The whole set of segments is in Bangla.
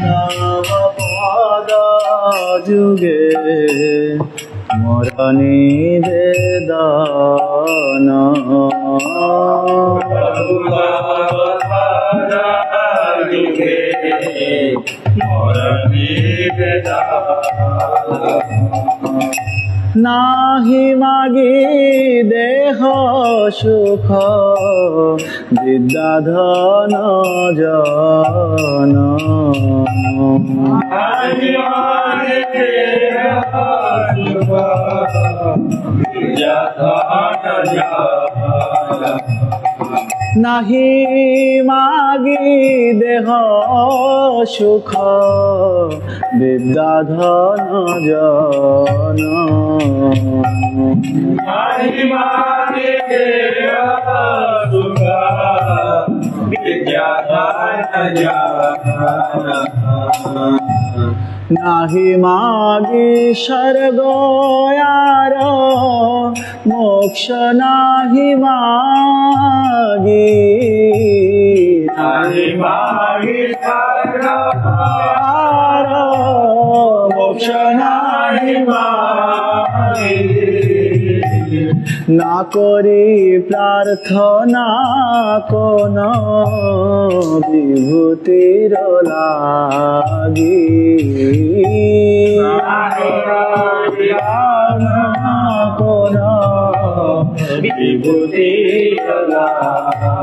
নবপদ যুগে মরণি বেদন নাহি মাগি দেহ সুখ বিদ্যাধন জন। নাহি মাগি দেহ সুখ বিদ্যাধন জন। নাহি মাগি স্বর্গয়ার মোক্ষ নাহি মাগি আর মোক্ষ নাহি না করি প্রার্থনা কোন বিভূতির লাগি। কোন বিভূতি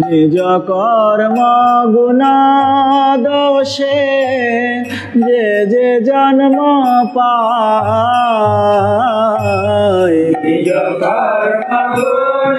নিজ কর্ম গুণা দোষে যে যে জন্ম পায়। নিজ কর্ম গুণ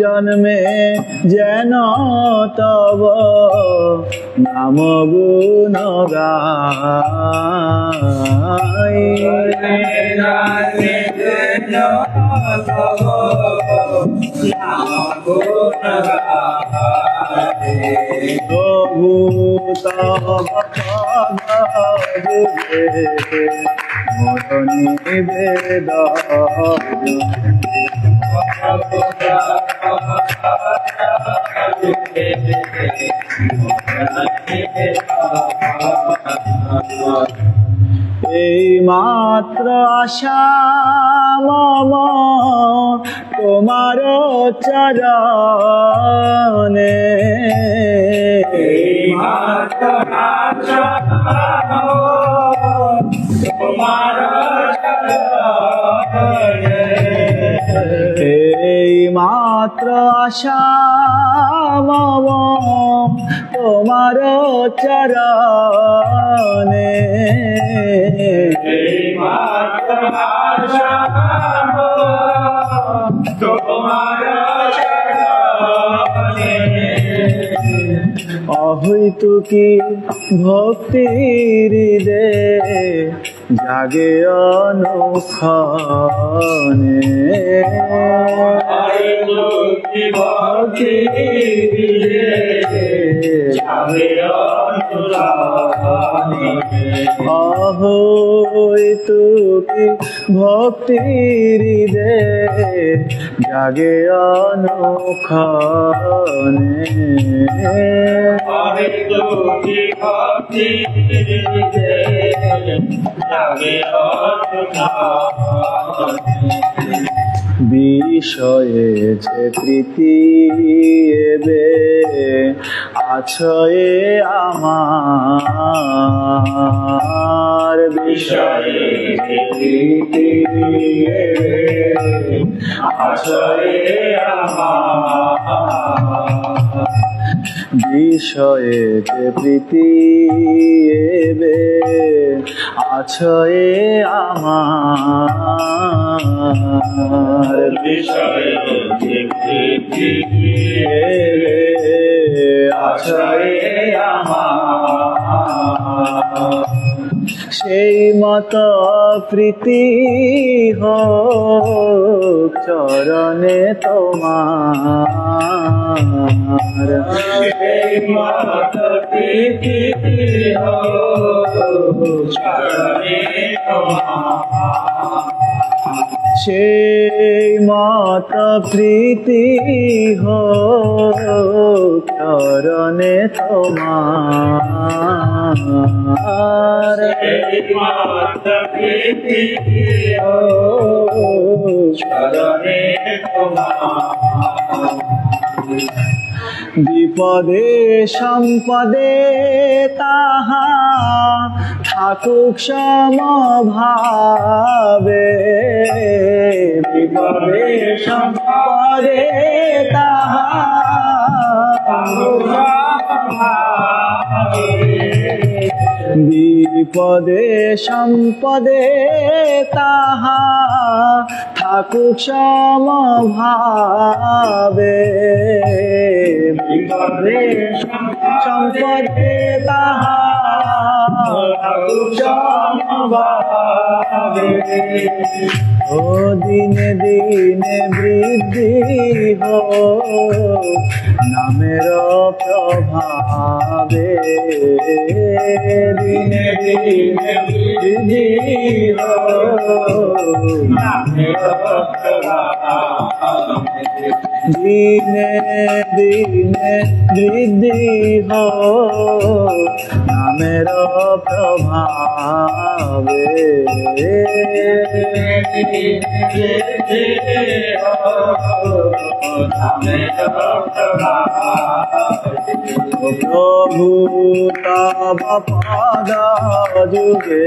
জন্মে যেন তব নাম গুণ গাই। প্রভু তব পদ বেদ এই মাত্র আশা মম তোমার চরণে। এই মাত্র আশা মম তোমার চরণে। অহৈত কি ভক্তির দে জাগে অনুক্ষণে অহৈত কি ভক্তির দে জাগে অনুক্ষণে বিষয়ে যে প্রীতি এবে আছয়ে আমার। বিষয়ে প্রীতি আছয়ে আমার। বিষয়ে প্রীতি এবে আছয়ে আমার। বিষয়ে প্রীতি এবে আছয়ে আমার। সেই মত প্রীতি হোক চরণে তোমার। চরণে তোমার। সেই মত প্রীতি চরণে তোমার। বিপদে সম্পদে তাহা থাকুক সমভাবে বিপদে সম্পদে বিপদে সম্পদে তাহা থাকুক সমভাবে বিপদে সম্পদে তাহা ও দিনে দিনে বৃদ্ধি হো নামের প্রভাবে দিনে দিনে বৃদ্ধি দিনে দিনে বৃদ্ধি হো নামের প্রভাবে। প্রভু তব পদ যুগে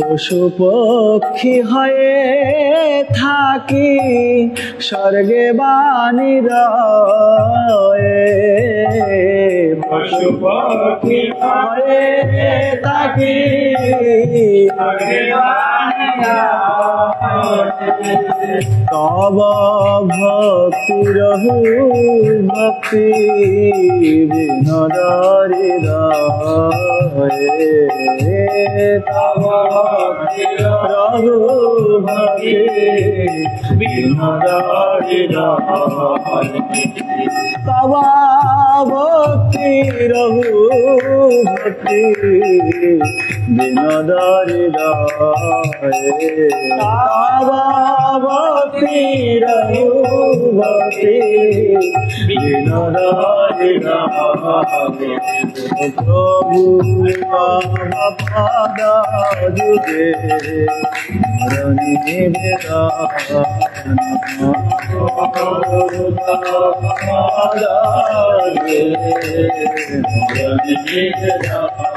পশু পক্ষী হয়ে থাকি স্বর্গে বাণী রয়ে পক্ষী হয়ে থাকি তব ভক্তি রহু ভক্তি বিনোদরি রহে। তব প্রভু ভক্তি বিনোদরি রহে। তব ভক্তি রহু ভক্তি বিনোদরি ভক্তি রহু ভক্তি বিনোদরি প্রভু পদ যুগে মরণি নিবেদন